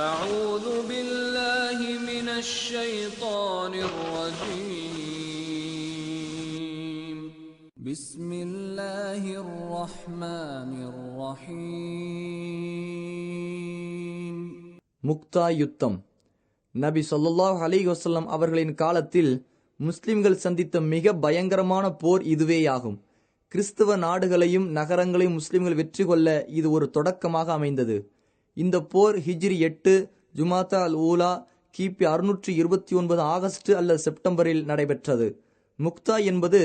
أعوذ بالله من الشيطان الرجيم بسم الله الرحمن الرحيم முக்தா யுத்தம் நபி ஸல்லல்லாஹு அலைஹி வஸல்லம் அவர்களின் காலத்தில் முஸ்லிம்கள் சந்தித்த மிக பயங்கரமான போர் இதுவேயாகும் கிறிஸ்துவ நாடுகளையும் நகரங்களையும் முஸ்லிம்கள் வெற்றி கொள்ள இது ஒரு தொடக்கமாக அமைந்தது இந்த போர் ஹிஜ்ரி எட்டு ஜுமாத்தா அல் ஊலா கிபி அறுநூற்றி இருபத்தி ஒன்பது ஆகஸ்ட் அல்லது செப்டம்பரில் நடைபெற்றது. முக்தா என்பது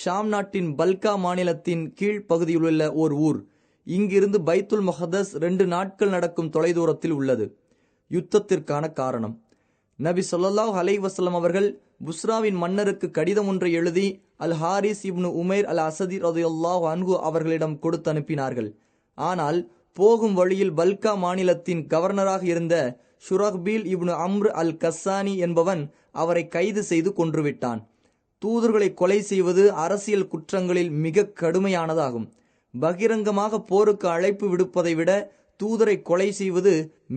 ஷாம் நாட்டின் பல்கா மாநிலத்தின் கீழ்ப்பகுதியிலுள்ள ஓர் ஊர். இங்கிருந்து பைத்துல் முஹதஸ் ரெண்டு நாட்கள் நடக்கும் தொலைதூரத்தில் உள்ளது. யுத்தத்திற்கான காரணம். நபி சொல்லாஹ் அலை வசலம் அவர்கள் புஸ்ராவின் மன்னருக்கு கடிதம் ஒன்றை எழுதி அல் ஹாரிஸ் இப்னு உமேர் அல் அசதி ரதியுல்லாஹு அன்கு அவர்களிடம் கொடுத்து அனுப்பினார்கள். ஆனால் போகும் வழியில் பல்கா மாநிலத்தின் கவர்னராக இருந்த ஷுரஹ்பீல் இப்னு அம்ரு அல் கஸ்ஸானி என்பவன் அவரை கைது செய்து கொன்றுவிட்டான். தூதர்களை கொலை செய்வது அரசியல் குற்றங்களில் மிக கடுமையானதாகும். பகிரங்கமாக போருக்கு அழைப்பு விடுப்பதை விட தூதரை கொலை செய்வது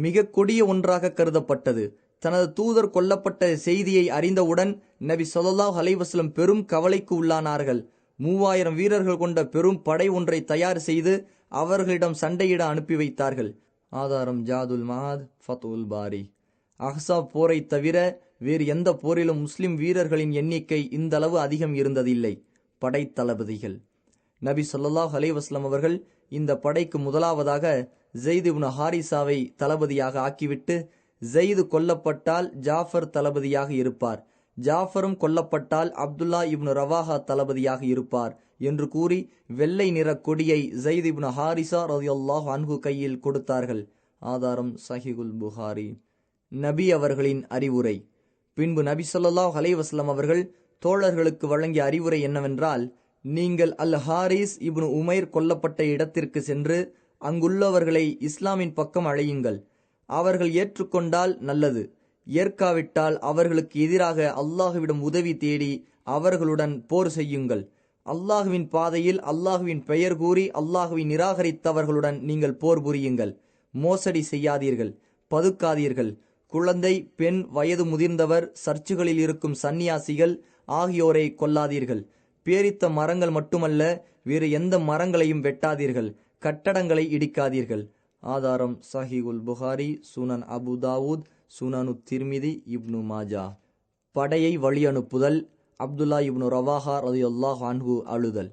மிக கொடிய ஒன்றாக கருதப்பட்டது. தனது தூதர் கொல்லப்பட்ட செய்தியை அறிந்தவுடன் நபி சொல்லாஹ் அலைவாஸ்லம் பெரும் கவலைக்கு உள்ளானார்கள். மூவாயிரம் வீரர்கள் கொண்ட பெரும் படை ஒன்றை தயார் செய்து அவர்களிடம் சண்டையிட அனுப்பி வைத்தார்கள். ஆதாரம் ஜாதுல் மஹாத் ஃபத்துல் பாரி. அஹ்சாப் போரை தவிர வேறு எந்த போரிலும் முஸ்லிம் வீரர்களின் எண்ணிக்கை இந்த அளவு அதிகம் இருந்ததில்லை. படைத்தளபதிகள் நபி சொல்லாஹ் அலைவாஸ்லம் அவர்கள் இந்த படைக்கு முதலாவதாக ஜெயித் உன ஹாரிசாவை தளபதியாக ஆக்கிவிட்டு ஜெயிது கொல்லப்பட்டால் ஜாஃபர் தளபதியாக இருப்பார். ஜாஃபரும் கொல்லப்பட்டால் அப்துல்லா இப்னு ரவாஹா தளபதியாக இருப்பார் என்று கூறி வெள்ளை நிற கொடியை ஜெயித் இப்னு ஹாரிசா ரதியுல்லாஹ் அன்ஹு கையில் கொடுத்தார்கள். ஆதாரம் சஹிகுல் புகாரி. நபி அவர்களின் அறிவுரை. பின்பு நபி சொல்லாஹ் அலைவாஸ்லம் அவர்கள் தோழர்களுக்கு வழங்கிய அறிவுரை என்னவென்றால் நீங்கள் அல் ஹாரிஸ் இப்னு உமைர் கொல்லப்பட்ட இடத்திற்கு சென்று அங்குள்ளவர்களை இஸ்லாமின் பக்கம் அழையுங்கள். அவர்கள் ஏற்றுக்கொண்டால் நல்லது. ஏற்காவிட்டால் அவர்களுக்கு எதிராக அல்லாஹுவிடம் உதவி தேடி அவர்களுடன் போர் செய்யுங்கள். அல்லாஹுவின் பாதையில் அல்லாஹுவின் பெயர் கூறி அல்லாஹுவை நிராகரித்தவர்களுடன் நீங்கள் போர் புரியுங்கள். மோசடி செய்யாதீர்கள். பதுக்காதீர்கள். குழந்தை பெண் வயது முதிர்ந்தவர் சர்ச்சுகளில் இருக்கும் சந்நியாசிகள் ஆகியோரை கொல்லாதீர்கள். பேரித்த மரங்கள் மட்டுமல்ல வேறு எந்த மரங்களையும் வெட்டாதீர்கள். கட்டடங்களை இடிக்காதீர்கள். ஆதாரம் சஹிகுல் புகாரி சுனன் அபு தாவூத் சுனனு திர்மிதி இப்னு மாஜா. படையை வழி அனுப்புதல் அப்துல்லா இப்னு ரவாஹா ரதியுல்லாஹ் அன்ஹு அழுதல்.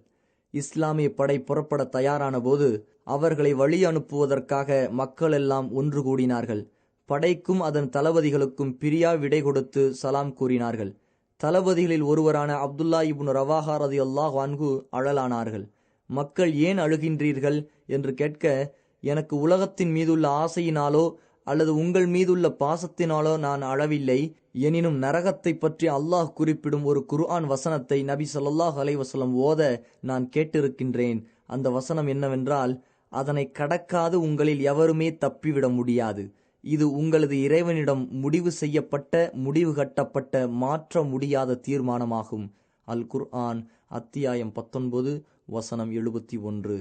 இஸ்லாமிய படை புறப்பட தயாரான போது அவர்களை வழி அனுப்புவதற்காக மக்கள் எல்லாம் ஒன்று கூடினார்கள். படைக்கும் அதன் தளபதிகளுக்கும் பிரியா விடை கொடுத்து சலாம் கூறினார்கள். தளபதிகளில் ஒருவரான அப்துல்லா இப்னு ரவாஹா ரதியுல்லாஹ் அன்ஹு அழலானார்கள். மக்கள் ஏன் அழுகின்றீர்கள்? என்று கேட்க எனக்கு உலகத்தின் மீதுள்ள ஆசையினாலோ அல்லது உங்கள் மீதுள்ள பாசத்தினாலோ நான் அழவில்லை. எனினும் நரகத்தை பற்றி அல்லாஹ் குறிப்பிடும் ஒரு குர்ஆன் வசனத்தை நபி சொல்லாஹ் அலைவசலம் ஓத நான் கேட்டிருக்கின்றேன். அந்த வசனம் என்னவென்றால் அதனை கடக்காது உங்களில் எவருமே தப்பிவிட முடியாது. இது உங்களது இறைவனிடம் முடிவு செய்யப்பட்ட முடிவு கட்டப்பட்ட மாற்ற முடியாத தீர்மானமாகும். அல் குர்ஆன் அத்தியாயம் பத்தொன்பது வசனம் எழுபத்தி ஒன்று.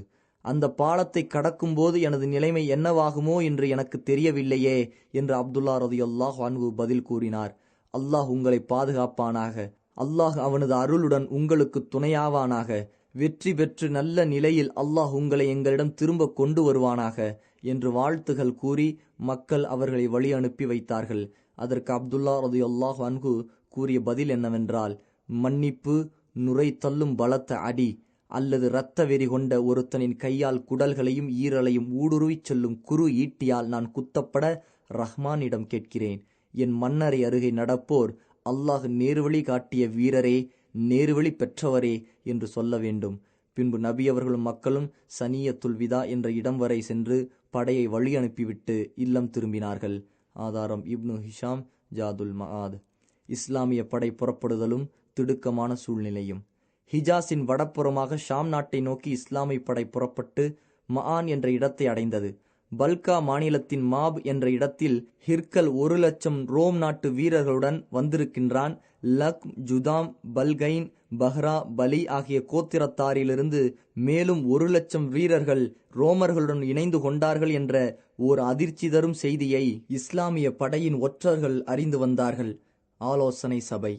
அந்த பாலத்தை கடக்கும்போது எனது நிலைமை என்னவாகுமோ என்று எனக்கு தெரியவில்லையே என்று அப்துல்லா ரதியுல்லாஹ் அன்ஹு பதில் கூறினார். அல்லாஹ் உங்களை பாதுகாப்பானாக. அல்லாஹ் அவனது அருளுடன் உங்களுக்கு துணையாவானாக. வெற்றி பெற்று நல்ல நிலையில் அல்லாஹ் உங்களை எங்களிடம் திரும்ப கொண்டு வருவானாக என்று வாழ்த்துகள் கூறி மக்கள் அவர்களை வழி அனுப்பி வைத்தார்கள். அதற்கு அப்துல்லா ரதியுல்லாஹ் அன்கு கூறிய பதில் என்னவென்றால் மன்னிப்பு நுரை தள்ளும் பலத்த அடி. அல்லது இரத்த வெறி கொண்ட ஒருத்தனின் கையால் குடல்களையும் ஈரலையும் ஊடுருவிச் செல்லும் குறு ஈட்டியால் நான் குத்தப்பட ரஹ்மானிடம் கேட்கிறேன். என் மன்னரை அருகே நடப்போர் அல்லாஹ் நேர்வழி காட்டிய வீரரே நேர்வழி பெற்றவரே என்று சொல்ல வேண்டும். பின்பு நபி அவர்களும் மக்களும் சனியத்துல் விதா என்ற இடம் வரை சென்று படையை வழி அனுப்பிவிட்டு இல்லம் திரும்பினார்கள். ஆதாரம் இப்னு ஹிஷாம் ஜாதுல் மகாத் இஸ்லாமிய படை புறப்படுதலும் திடுக்கமான சூழ்நிலையும். ஹிஜாஸின் வடப்புறமாக ஷாம் நாட்டை நோக்கி இஸ்லாமிய படை புறப்பட்டு மஆன் என்ற இடத்தை அடைந்தது. பல்கா மாநிலத்தின் மாப் என்ற இடத்தில் ஹிர்கல் ஒரு லட்சம் ரோம் நாட்டு வீரர்களுடன் வந்திருக்கின்றான். லக் ஜுதாம் பல்கைன் பஹ்ரா பலி ஆகிய கோத்திரத்தாரிலிருந்து மேலும் ஒரு லட்சம் வீரர்கள் ரோமர்களுடன் இணைந்து கொண்டார்கள் என்ற ஓர் அதிர்ச்சி தரும் செய்தியை இஸ்லாமிய படையின் ஒற்றர்கள் அறிந்து வந்தார்கள். ஆலோசனை சபை.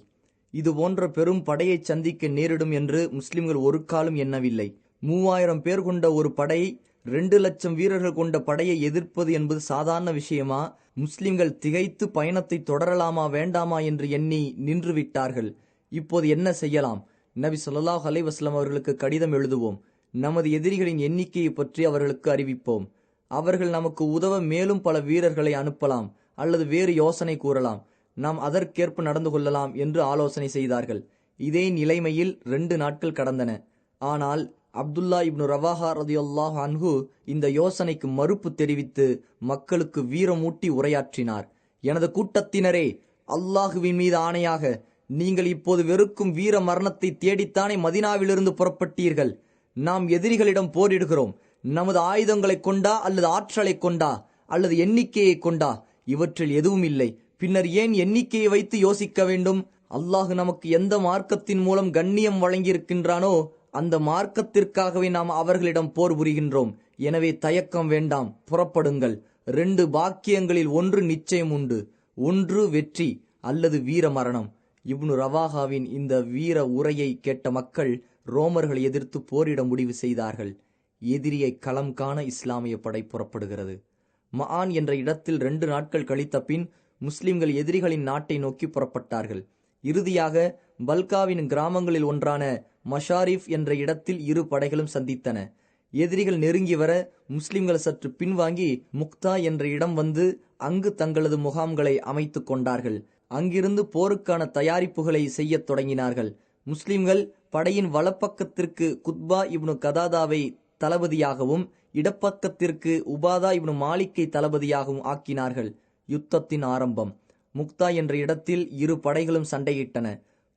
இது போன்ற பெரும் படையை சந்திக்க நேரிடும் என்று முஸ்லிம்கள் ஒரு காலம் எண்ணவில்லை. மூவாயிரம் பேர் கொண்ட ஒரு படை ரெண்டு லட்சம் வீரர்கள் கொண்ட படையை எதிர்ப்பது என்பது சாதாரண விஷயமா? முஸ்லிம்கள் திகைத்து பயணத்தை தொடரலாமா வேண்டாமா என்று எண்ணி நின்று விட்டார்கள் இப்போது என்ன செய்யலாம்? நபி சொல்லாஹ் அலைவாஸ்லாம் அவர்களுக்கு கடிதம் எழுதுவோம். நமது எதிரிகளின் எண்ணிக்கையை பற்றி அவர்களுக்கு அறிவிப்போம். அவர்கள் நமக்கு உதவ மேலும் பல வீரர்களை அனுப்பலாம் அல்லது வேறு யோசனை கூறலாம். நாம் அதற்கேற்ப நடந்து கொள்ளலாம் என்று ஆலோசனை செய்தார்கள். இதே நிலைமையில் ரெண்டு நாட்கள் கடந்தன. ஆனால் அப்துல்லா இப்னு ரவாஹா ரதியுல்லாஹ் அன்ஹு இந்த யோசனைக்கு மறுப்பு தெரிவித்து மக்களுக்கு வீரமூட்டி உரையாற்றினார். எனது கூட்டத்தினரே அல்லாஹுவின் மீது ஆணையாக நீங்கள் இப்போது வெறுக்கும் வீர மரணத்தை தேடித்தானே மதினாவிலிருந்து புறப்பட்டீர்கள். நாம் எதிரிகளிடம் போரிடுகிறோம். நமது ஆயுதங்களை கொண்டா அல்லது ஆற்றலை கொண்டா அல்லது எண்ணிக்கையை கொண்டா? இவற்றில் எதுவும் இல்லை. பின்னர் ஏன் எண்ணிக்கையை வைத்து யோசிக்க வேண்டும்? அல்லாஹ் நமக்கு எந்த மார்க்கத்தின் மூலம் கண்ணியம் வழங்கியிருக்கின்றானோ அந்த மார்க்கத்திற்காகவே நாம் அவர்களிடம் போர் புரிகின்றோம். எனவே தயக்கம் வேண்டாம் புறப்படுங்கள். ரெண்டு பாக்கியங்களில் ஒன்று நிச்சயம் உண்டு. ஒன்று வெற்றி அல்லது வீர மரணம். இப்னு ரவாகாவின் இந்த வீர உரையை கேட்ட மக்கள் ரோமர்களை எதிர்த்து போரிட முடிவு செய்தார்கள். எதிரியை களம் காண இஸ்லாமிய படை புறப்படுகிறது. மஆன் என்ற இடத்தில் ரெண்டு நாட்கள் கழித்த பின் முஸ்லிம்கள் எதிரிகளின் நாட்டை நோக்கி புறப்பட்டார்கள். இறுதியாக பல்காவின் கிராமங்களில் ஒன்றான மஷாரிஃப் என்ற இடத்தில் இரு படைகளும் சந்தித்தன. எதிரிகள் நெருங்கி வர முஸ்லிம்கள் சற்று பின்வாங்கி முக்தா என்ற இடம் வந்து அங்கு தங்களது முகாம்களை அமைத்து கொண்டார்கள். அங்கிருந்து போருக்கான தயாரிப்புகளை செய்யத் தொடங்கினார்கள். முஸ்லிம்கள் படையின் வலப்பக்கத்திற்கு குத்பா இப்னு கதாதாவை தளபதியாகவும் இடப்பக்கத்திற்கு உபாதா இப்னு மாலிக்கை தளபதியாகவும் ஆக்கினார்கள். யுத்தத்தின் ஆரம்பம். முக்தா என்ற இடத்தில் இரு படைகளும் சண்டையிட்டன.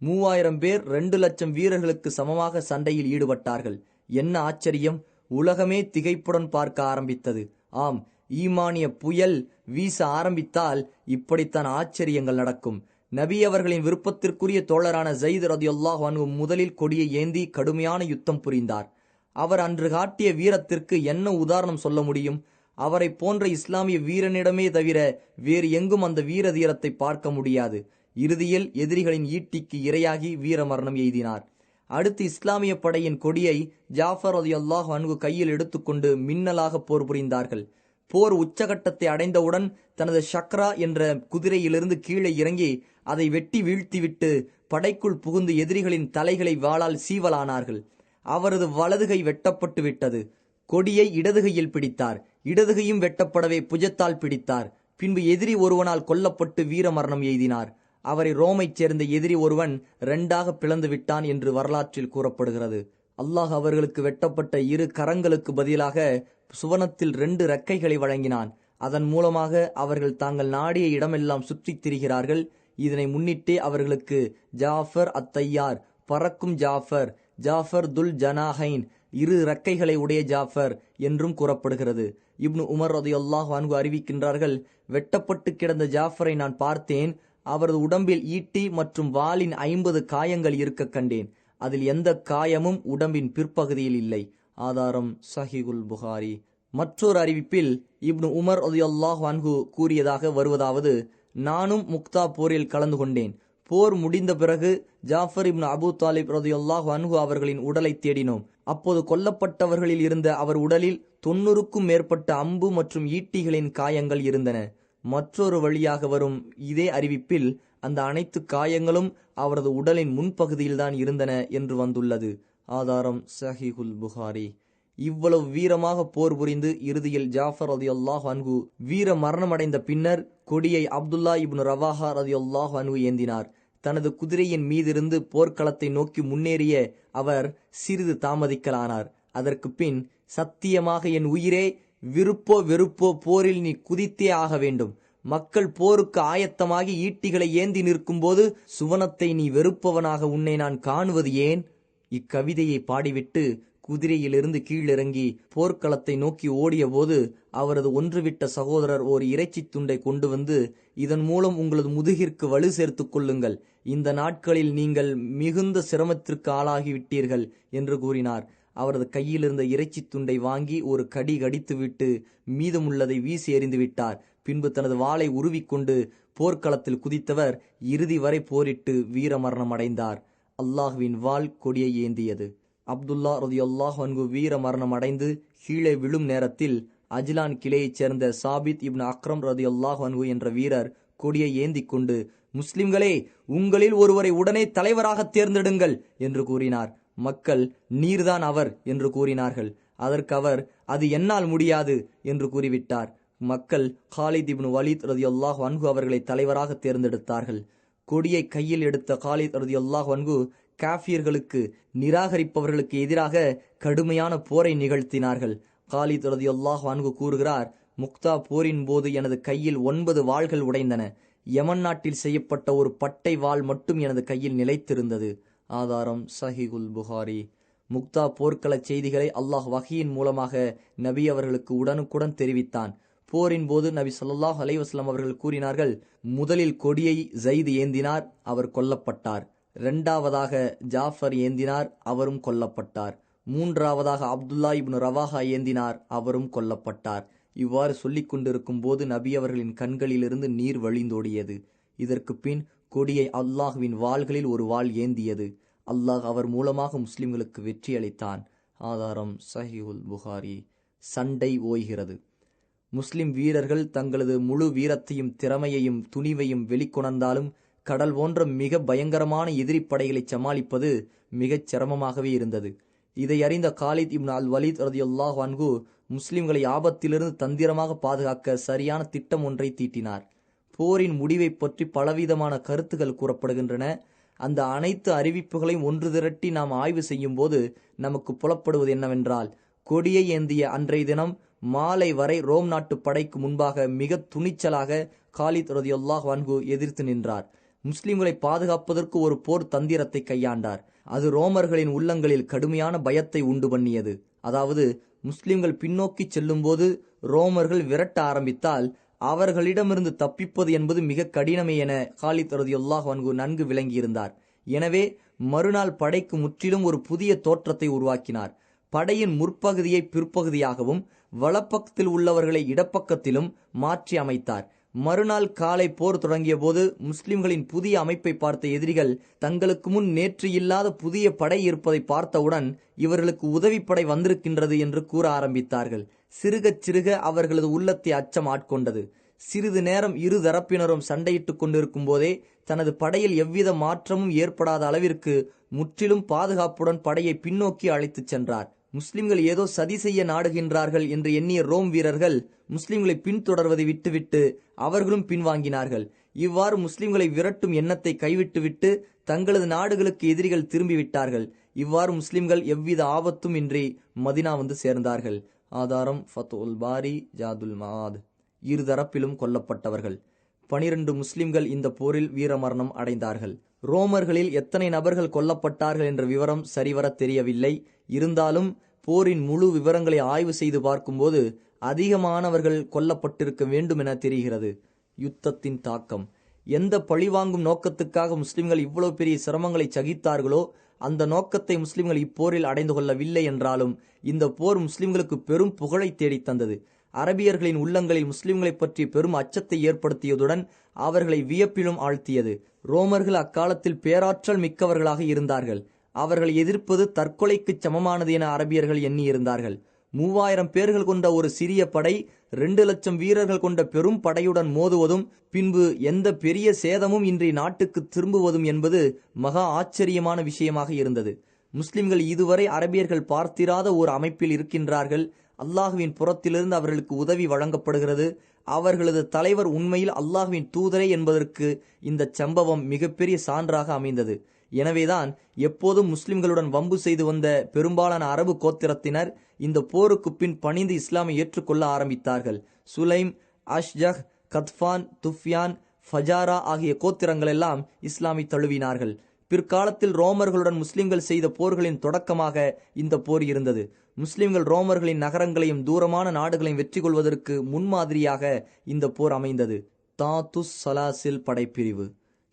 மூவாயிரம் பேர் ரெண்டு லட்சம் வீரர்களுக்கு சமமாக சண்டையில் ஈடுபட்டார்கள். என்ன ஆச்சரியம்! உலகமே திகைப்புடன் பார்க்க ஆரம்பித்தது. ஆம் ஈமானிய புயல் வீச ஆரம்பித்தால் இப்படித்தான் ஆச்சரியங்கள் நடக்கும். நபி அவர்களின் விருப்பத்திற்குரிய தோழரான ஜெயித் ரதியுல்லாஹ் அன்ஹு முதலில் கொடியை ஏந்தி கடுமையான யுத்தம் புரிந்தார். அவர் அன்று காட்டிய வீரத்திற்கு என்ன உதாரணம் சொல்ல முடியும்? அவரை போன்ற இஸ்லாமிய வீரனிடமே தவிர வேறு எங்கும் அந்த வீர தீரத்தை பார்க்க முடியாது. இறுதியில் எதிரிகளின் ஈட்டிக்கு இரையாகி வீரமரணம் எய்தினார். அடுத்து இஸ்லாமிய படையின் கொடியை ஜாஃபர் அலி அல்லாஹ் அன்கு கையில் எடுத்துக்கொண்டு மின்னலாக போர் புரிந்தார்கள். போர் உச்சகட்டத்தை அடைந்தவுடன் தனது ஷக்ரா என்ற குதிரையிலிருந்து கீழே இறங்கி அதை வெட்டி வீழ்த்திவிட்டு படைக்குள் புகுந்து எதிரிகளின் தலைகளை வாளால் சீவலானார்கள். அவரது வலதுகை வெட்டப்பட்டு விட்டது கொடியை இடதுகையில் பிடித்தார். இடதுகையும் வெட்டப்படவே புஜத்தால் பிடித்தார். பின்பு எதிரி ஒருவனால் கொல்லப்பட்டு வீரமரணம் எய்தினார். அவரை ரோமைச் சேர்ந்த எதிரி ஒருவன் ரெண்டாக பிளந்து விட்டான் என்று வரலாற்றில் கூறப்படுகிறது. அல்லாஹ் அவர்களுக்கு வெட்டப்பட்ட இரு கரங்களுக்கு பதிலாக சுவனத்தில் ரெண்டு ரெக்கைகளை வழங்கினான். அதன் மூலமாக அவர்கள் தாங்கள் நாடிய இடமெல்லாம் சுற்றித் திரிகிறார்கள். இதனை முன்னிட்டே அவர்களுக்கு ஜாஃபர் அத்தையார் பறக்கும் ஜாஃபர் ஜாஃபர் துல் ஜனாஹைன் இரு இறக்கைகளை உடைய ஜாஃபர் என்றும் கூறப்படுகிறது. இப்னு உமர் ரதையொல்லாஹு அன்கு அறிவிக்கின்றார்கள் வெட்டப்பட்டு கிடந்த ஜாஃபரை நான் பார்த்தேன். அவரது உடம்பில் ஈட்டி மற்றும் வாளின் ஐம்பது காயங்கள் இருக்க கண்டேன். அதில் எந்த காயமும் உடம்பின் பிற்பகுதியில் இல்லை. ஆதாரம் சஹிகுல் புகாரி. மற்றொரு அறிவிப்பில் இப்னு உமர் ரதியுல்லாஹ் அன்ஹு கூறியதாக வருவதாவது நானும் முக்தா போரில் கலந்து கொண்டேன். போர் முடிந்த பிறகு ஜாஃபர் இப்னு அபு தாலிப் ரதியுல்லாஹ் அன்ஹு அவர்களின் உடலை தேடினோம். அப்போது கொல்லப்பட்டவர்களில் இருந்த அவர் உடலில் தொன்னூறுக்கும் மேற்பட்ட அம்பு மற்றும் ஈட்டிகளின் காயங்கள் இருந்தன. மற்றொரு வழியாக வரும் இதே அறிவிப்பில் அந்த அனைத்து காயங்களும் அவரது உடலின் முன்பகுதியில்தான் இருந்தன என்று வந்துள்ளது. ஆதாரம் சஹிஹுல் புகாரி. இவ்வளவு வீரமாக போர் புரிந்து இறுதியில் ஜாஃபர் ரதி அல்லாஹ் வீர மரணமடைந்த பின்னர் கொடியை அப்துல்லா இப்னு ரவாஹா ரதி அல்லாஹ் அன்ஹு ஏந்தினார். தனது குதிரையின் மீதிருந்து போர்க்களத்தை நோக்கி முன்னேறிய அவர் சிறிது தாமதிக்கலானார். அதற்கு பின் சத்தியமாக என் உயிரே விருப்போ வெறுப்போ போரில் நீ குதித்தே ஆக வேண்டும். மக்கள் போருக்கு ஆயத்தமாகி ஈட்டிகளை ஏந்தி நிற்கும்போது சுவனத்தை நீ வெறுப்பவனாக உன்னை நான் காணுவது ஏன்? இக்கவிதையை பாடிவிட்டு குதிரையிலிருந்து கீழிறங்கி போர்க்களத்தை நோக்கி ஓடியபோது அவரது ஒன்றுவிட்ட சகோதரர் ஓர் இறைச்சி துண்டை கொண்டு வந்து இதன் மூலம் உங்களது முதுகிற்கு வலு சேர்த்துக் கொள்ளுங்கள். இந்த நாட்களில் நீங்கள் மிகுந்த சிரமத்திற்கு ஆளாகிவிட்டீர்கள் என்று கூறினார். அவரது கையில் இருந்த இறைச்சித் துண்டை வாங்கி ஒரு கடி கடித்துவிட்டு மீதமுள்ளதை வீசி எறிந்துவிட்டார். பின்பு தனது வாளை உருவிக்கொண்டு போர்க்களத்தில் குதித்தவர் இறுதி வரை போரிட்டு வீரமரணம் அடைந்தார் அல்லாஹுவின் வாள் கொடியை ஏந்தியது. அப்துல்லா ரதியுல்லாஹ் அன்கு வீர மரணம் அடைந்து கீழே விழும் நேரத்தில் அஜ்லான் கிளையைச் சேர்ந்த சாபித் இப்னு அக்ரம் ரதியுல்லாஹ் அன்கு என்ற வீரர் கொடியை ஏந்திக் கொண்டு முஸ்லிம்களே உங்களில் ஒருவரை உடனே தலைவராக தேர்ந்தெடுங்கள் என்று கூறினார். மக்கள் நீர்தான் அவர் என்று கூறினார்கள். அதற்கு அவர் அது என்னால் முடியாது என்று கூறிவிட்டார். மக்கள் காலித் இப்னு வலித் ரதியுல்லாஹ் அன்கு அவர்களை தலைவராக தேர்ந்தெடுத்தார்கள். கொடியை கையில் எடுத்த காலித் ரதியுல்லாஹ் அன்கு காஃபியர்களுக்கு நிராகரிப்பவர்களுக்கு எதிராக கடுமையான போரை நிகழ்த்தினார்கள். காலித் ரதியுல்லாஹ் அன்கு கூறுகிறார் முக்தா போரின் போது எனது கையில் ஒன்பது வாள்கள் உடைந்தன. யமன் நாட்டில் செய்யப்பட்ட ஒரு பட்டை வாள் மட்டும் எனது கையில் நிலைத்திருந்தது. ஆதாரம் சஹிகுல் புகாரி. முக்தா போர்க்களச் செய்திகளை அல்லாஹ் வகையின் மூலமாக நபி அவர்களுக்கு உடனுக்குடன் தெரிவித்தான். போரின் போது நபி சொல்லாஹ் அலைவாஸ்லாம் அவர்கள் கூறினார்கள் முதலில் கொடியை ஜெய்து ஏந்தினார் அவர் கொல்லப்பட்டார். இரண்டாவதாக ஜாஃபர் ஏந்தினார் அவரும் கொல்லப்பட்டார். மூன்றாவதாக அப்துல்லா இப்னு ரவாஹா ஏந்தினார் அவரும் கொல்லப்பட்டார். இவ்வாறு சொல்லிக் கொண்டிருக்கும் போது நபி அவர்களின் கண்களிலிருந்து நீர் வழிந்தோடியது. இதற்கு பின் கொடியை அல்லாஹ்வின் வாள்களில் ஒரு வாள் ஏந்தியது. அல்லாஹ் அவர் மூலமாக முஸ்லிம்களுக்கு வெற்றி அளித்தான். ஆதாரம் சஹிஹுல் புகாரி. சண்டை ஓய்கிறது. முஸ்லிம் வீரர்கள் தங்களது முழு வீரத்தையும் திறமையையும் துணிவையும் வெளிக்கொணர்ந்தாலும் கடல் போன்ற மிக பயங்கரமான எதிரி படைகளை சமாளிப்பது மிகச் சிரமமாகவே இருந்தது. இதை அறிந்த காலித் இப்னு அல் வலித் ரதியுல்லாஹ் அன்கு முஸ்லிம்களை ஆபத்திலிருந்து தந்திரமாக பாதுகாக்க சரியான திட்டம் ஒன்றை தீட்டினார். போரின் முடிவை பற்றி பலவிதமான கருத்துகள் கூறப்படுகின்றன. அந்த அனைத்து அறிவிப்புகளையும் ஒன்று திரட்டி நாம் ஆய்வு செய்யும் போது நமக்கு புலப்படுவது என்னவென்றால் கொடியை ஏந்திய அன்றைய தினம் மாலை வரை ரோம் நாட்டு படைக்கு முன்பாக மிக துணிச்சலாக காலித் ரதியுல்லாஹ் வன்கு எதிர்த்து நின்றார். முஸ்லிம்களை பாதுகாப்பதற்கு ஒரு போர் தந்திரத்தை கையாண்டார். அது ரோமர்களின் உள்ளங்களில் கடுமையான பயத்தை உண்டு பண்ணியது. அதாவது முஸ்லிம்கள் பின்னோக்கி செல்லும்போது ரோமர்கள் விரட்ட ஆரம்பித்தால் அவர்களிடமிருந்து தப்பிப்பது என்பது மிக கடினமே என காலித் ரதியுல்லாஹ் அன்கு நன்கு விளங்கியிருந்தார். எனவே மறுநாள் படைக்கு முற்றிலும் ஒரு புதிய தோற்றத்தை உருவாக்கினார். படையின் முற்பகுதியை பிற்பகுதியாகவும் வலப்பக்கத்தில் உள்ளவர்களை இடப்பக்கத்திலும் மாற்றி அமைத்தார். மறுநாள் காலை போர் தொடங்கிய போது முஸ்லிம்களின் புதிய அமைப்பை பார்த்த எதிரிகள் தங்களுக்கு முன் நேற்று இல்லாத புதிய படை இருப்பதை பார்த்தவுடன் இவர்களுக்கு உதவிப்படை வந்திருக்கின்றது என்று கூற ஆரம்பித்தார்கள். சிறுகச் சிறுக அவர்களது உள்ளத்தை அச்சம் ஆட்கொண்டது. சிறிது நேரம் இரு தரப்பினரும் சண்டையிட்டுக் கொண்டிருக்கும் போதே தனது படையில் எவ்வித மாற்றமும் ஏற்படாத அளவிற்கு முற்றிலும் பாதுகாப்புடன் படையை பின்னோக்கி அழைத்துச் சென்றார். முஸ்லிம்கள் ஏதோ சதி செய்ய நாடுகின்றார்கள் என்று எண்ணிய ரோம் வீரர்கள் முஸ்லிம்களை பின்தொடர்வதை விட்டுவிட்டு அவர்களும் பின்வாங்கினார்கள். இவ்வாறு முஸ்லிம்களை விரட்டும் எண்ணத்தை கைவிட்டுவிட்டு தங்களது நாடுகளுக்கு எதிரிகள் திரும்பிவிட்டார்கள். இவ்வாறு முஸ்லிம்கள் எவ்வித ஆபத்தும் இன்றி மதினா வந்து சேர்ந்தார்கள். ஆதாரம் ஃபத்துல் பாரி ஜாதுல் மாத் இருதரப்பிலும் கொல்லப்பட்டவர்கள். பனிரெண்டு முஸ்லிம்கள் இந்த போரில் வீரமரணம் அடைந்தார்கள். ரோமர்களில் எத்தனை நபர்கள் கொல்லப்பட்டார்கள் என்ற விவரம் சரிவர தெரியவில்லை. இருந்தாலும் போரின் முழு விவரங்களை ஆய்வு செய்து பார்க்கும்போது அதிகமானவர்கள் கொல்லப்பட்டிருக்க வேண்டும் என தெரிகிறது. யுத்தத்தின் தாக்கம். எந்த பழிவாங்கும் நோக்கத்துக்காக முஸ்லிம்கள் இவ்வளவு பெரிய சிரமங்களை சகித்தார்களோ அந்த நோக்கத்தை முஸ்லிம்கள் இப்போரில் அடைந்து கொள்ளவில்லை என்றாலும் இந்த போர் முஸ்லிம்களுக்கு பெரும் புகழை தேடித் தந்தது. அரபியர்களின் உள்ளங்களில் முஸ்லிம்களைப் பற்றி பெரும் அச்சத்தை ஏற்படுத்தியதுடன் அவர்களை வியப்பிலும் ஆழ்த்தியது. ரோமர்கள் அக்காலத்தில் பேராற்றல் மிக்கவர்களாக இருந்தார்கள். அவர்கள் எதிர்ப்பது தற்கொலைக்கு சமமானது என அரபியர்கள் எண்ணியிருந்தார்கள். மூவாயிரம் பேர்கள் கொண்ட ஒரு சிறிய படை ரெண்டு லட்சம் வீரர்கள் கொண்ட பெரும் படையுடன் மோதுவதும் பின்பு எந்த பெரிய சேதமும் இன்றி நாட்டுக்கு திரும்புவதும் என்பது மகா ஆச்சரியமான விஷயமாக இருந்தது. முஸ்லிம்கள் இதுவரை அரபியர்கள் பார்த்திராத ஒரு அமைப்பில் இருக்கின்றார்கள். அல்லாஹுவின் புறத்திலிருந்து அவர்களுக்கு உதவி வழங்கப்படுகிறது. அவர்களது தலைவர் உண்மையில் அல்லாஹுவின் தூதரே என்பதற்கு இந்த சம்பவம் மிகப்பெரிய சான்றாக அமைந்தது. எனவேதான் எப்போதும் முஸ்லிம்களுடன் வம்பு செய்து வந்த பெரும்பாலான அரபு கோத்திரத்தினர் இந்த போருக்கு பின் பணிந்து இஸ்லாமை ஏற்றுக்கொள்ள ஆரம்பித்தார்கள். சுலைம் அஷ்ஜஹ் கத்ஃபான் துஃப்யான் ஃபஜாரா ஆகிய கோத்திரங்களெல்லாம் இஸ்லாமை தழுவினார்கள். பிற்காலத்தில் ரோமர்களுடன் முஸ்லிம்கள் செய்த போர்களின் தொடக்கமாக இந்த போர் இருந்தது. முஸ்லிம்கள் ரோமர்களின் நகரங்களையும் தூரமான நாடுகளையும் வெற்றி கொள்வதற்கு முன்மாதிரியாக இந்த போர் அமைந்தது. தாத்துஸ் சலாசில் படைப்பிரிவு.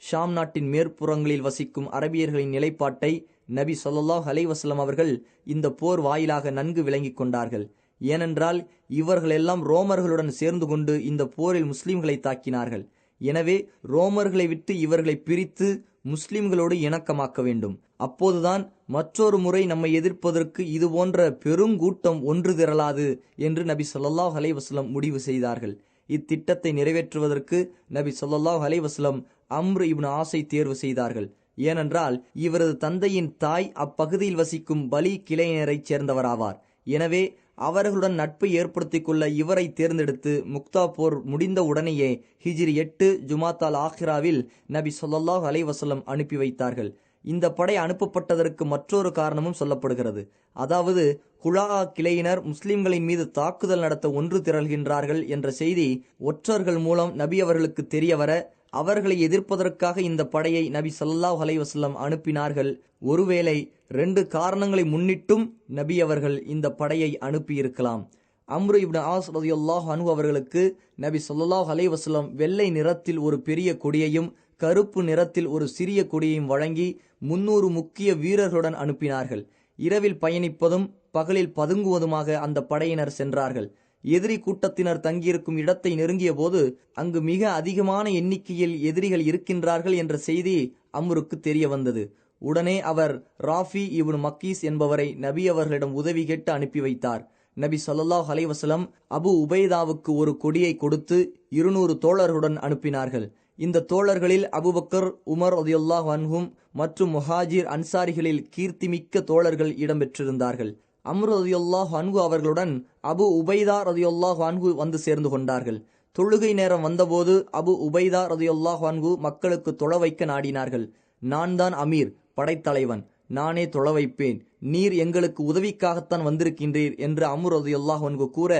ஷாம் நாட்டின் மேற்புறங்களில் வசிக்கும் அரபியர்களின் நிலைப்பாட்டை நபி சொல்லாஹ் அலைஹி அவர்கள் இந்த போர் வாயிலாக நன்கு விளங்கிக் கொண்டார்கள். ஏனென்றால் இவர்களெல்லாம் ரோமர்களுடன் சேர்ந்து கொண்டு இந்த போரில் முஸ்லிம்களை தாக்கினார்கள். எனவே ரோமர்களை விட்டு இவர்களை பிரித்து முஸ்லிம்களோடு இணக்கமாக்க வேண்டும். அப்போதுதான் மற்றொரு முறை நம்மை எதிர்ப்பதற்கு இது போன்ற பெருங்கூட்டம் ஒன்று திரளாது என்று நபி சொல்லாஹ் அலைவாஸ்லம் முடிவு செய்தார்கள். இத்திட்டத்தை நிறைவேற்றுவதற்கு நபி சொல்லாஹ் அலைவாஸ்லம் அம்ரு இப்னு ஆசை தேர்வு செய்தார்கள். ஏனென்றால் இவரது தந்தையின் தாய் அப்பகுதியில் வசிக்கும் பலி கிளையினரைச் சேர்ந்தவராவார். எனவே அவர்களுடன் நட்பை ஏற்படுத்திக் கொள்ள இவரை தேர்ந்தெடுத்து முக்தா போர் முடிந்த உடனேயே ஹிஜிரி எட்டு ஜுமாத்தால் ஆஹிராவில் நபி சொல்லாஹ் அலைவசல்லம் அனுப்பி வைத்தார்கள். இந்த படை அனுப்பப்பட்டதற்கு மற்றொரு காரணமும் சொல்லப்படுகிறது. அதாவது குழா கிளையினர் முஸ்லிம்களின் மீது தாக்குதல் நடத்த ஒன்று திரள்கின்றார்கள் என்ற செய்தி ஒற்றர்கள் மூலம் நபி அவர்களுக்கு தெரியவர அவர்களை எதிர்ப்பதற்காக இந்த படையை நபி சல்லாஹ் அலைவசல்லம் அனுப்பினார்கள். ஒருவேளை ரெண்டு காரணங்களை முன்னிட்டும் நபி அவர்கள் இந்த படையை அனுப்பியிருக்கலாம். அம்ரு இப்னு ஆஸ் ரலியல்லாஹு அன்ஹு அவர்களுக்கு நபி சொல்லாஹ் அலைவசல்லம் வெள்ளை நிறத்தில் ஒரு பெரிய கொடியையும் கருப்பு நிறத்தில் ஒரு சிறிய கொடியையும் வழங்கி முன்னூறு முக்கிய வீரர்களுடன் அனுப்பினார்கள். இரவில் பயணிப்பதும் பகலில் பதுங்குவதுமாக அந்த படையினர் சென்றார்கள். எதிரி கூட்டத்தினர் தங்கியிருக்கும் இடத்தை நெருங்கிய போது அங்கு மிக அதிகமான எண்ணிக்கையில் எதிரிகள் இருக்கின்றார்கள் என்ற செய்தி அம்ருக்கு தெரிய வந்தது உடனே அவர் ராஃபி இப்னு மக்கீஸ் என்பவரை நபி அவர்களிடம் உதவி கேட்டு அனுப்பி வைத்தார். நபி சொல்லாஹ் அலைவசலம் அபு உபைதாவுக்கு ஒரு கொடியை கொடுத்து இருநூறு தோழர்களுடன் அனுப்பினார்கள். இந்த தோழர்களில் அபுபக்கர் உமர் ரதியுல்லாஹ் அன்ஹும் மற்றும் முஹாஜிர் அன்சாரிகளில் கீர்த்திமிக்க தோழர்கள் இடம்பெற்றிருந்தார்கள். அம்ரு ரதியுல்லாஹ் அன்கு அவர்களுடன் அபு உபைதா ரதியுல்லாஹ் அன்கு வந்து சேர்ந்து கொண்டார்கள். தொழுகை நேரம் வந்தபோது அபு உபைதா ரதியுல்லாஹ் அன்கு மக்களுக்கு தொழ வைக்க நாடினார்கள். நான் தான் அமீர் படைத்தலைவன். நானே தொழ வைப்பேன். நீர் எங்களுக்கு உதவிக்காகத்தான் வந்திருக்கின்றீர் என்று அமு ரதியுல்லாஹ் அன்கு கூற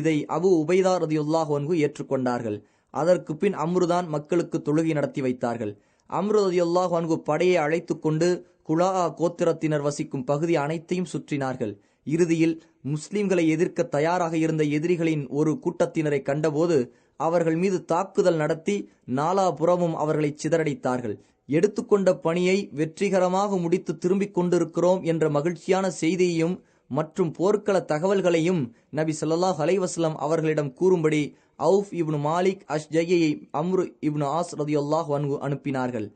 இதை அபு உபைதா ரதியுல்லாஹ் அன்கு ஏற்றுக்கொண்டார்கள். அதற்கு பின் அம்ருதான் மக்களுக்கு தொழுகை நடத்தி வைத்தார்கள். அம்ரு ரதியுல்லாஹ் அன்கு படையை அழைத்து கொண்டு குலா கோத்திரத்தினர் வசிக்கும் பகுதி அனைத்தையும் சுற்றினார்கள். இறுதியில் முஸ்லிம்களை எதிர்க்க தயாராக இருந்த எதிரிகளின் ஒரு கூட்டத்தினரை கண்டபோது அவர்கள் மீது தாக்குதல் நடத்தி நாலாபுறமும் அவர்களை சிதறடித்தார்கள். எடுத்துக்கொண்ட பணியை வெற்றிகரமாக முடித்து திரும்பிக் கொண்டிருக்கிறோம் என்ற மகிழ்ச்சியான செய்தியையும் மற்றும் போர்க்கள தகவல்களையும் நபி சொல்லாஹ் அலைவாஸ்லம் அவர்களிடம் கூறும்படி அவுஃப் இப்னு மாலிக் அஷ்ஜையை அம்ரு இப்னு ஆஸ் ரதியுல்லாஹ் வன்கு அனுப்பினார்கள்.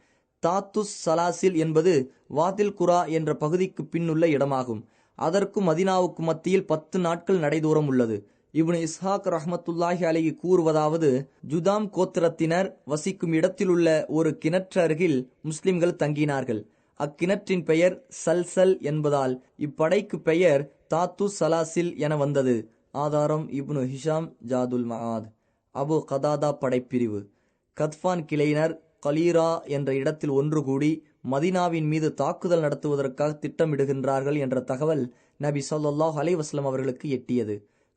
தாத்துஸ் சலாசில் என்பது வாதில் குரா என்ற பகுதிக்கு பின்னுள்ள இடமாகும். அதற்கும் மதினாவுக்கும் மத்தியில் பத்து நாட்கள் நடைதூரம் உள்ளது. இவனு இஸ்ஹாக் ரஹமத்துல்லாஹி அலைஹி கூறுவதாவது ஜுதாம் கோத்திரத்தினர் வசிக்கும் இடத்திலுள்ள ஒரு கிணற்று அருகில் முஸ்லிம்கள் தங்கினார்கள். அக்கிணற்றின் பெயர் சல்சல் என்பதால் இப்படைக்கு பெயர் தாத்து சலாசில் என வந்தது. ஆதாரம் இப்னு ஹிஷாம் ஜாதுல் மஹாத். அபு கதாதா படைப்பிரிவு. கத்ஃபான் கிளையினர் கலீரா என்ற இடத்தில் ஒன்று கூடி மதினாவின் மீது தாக்குதல் நடத்துவதற்காக திட்டமிடுகின்றார்கள் என்ற தகவல் நபி சொல்லாஹ் அலைவாஸ்லம் அவர்களுக்கு எட்டியது.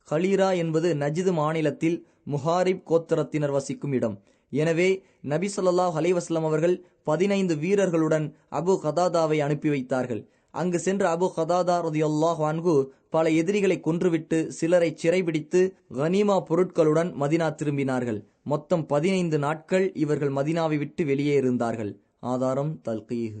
கலீரா என்பது நஜிது மாநிலத்தில் முஹாரிப் கோத்திரத்தினர் வசிக்கும் இடம். எனவே நபி சொல்லாஹ் அலைவாஸ்லம் அவர்கள் பதினைந்து வீரர்களுடன் அபு கதாதாவை அனுப்பி வைத்தார்கள். அங்கு சென்ற அபு ஹதாதா ரதியுல்லாஹ் வான்கு பல எதிரிகளை கொன்றுவிட்டு சிலரை சிறைபிடித்து கனிமா பொருட்களுடன் மதினா திரும்பினார்கள். மொத்தம் பதினைந்து நாட்கள் இவர்கள் மதினாவை விட்டு வெளியே இருந்தார்கள். ஆதாரம் தல்கீஹ்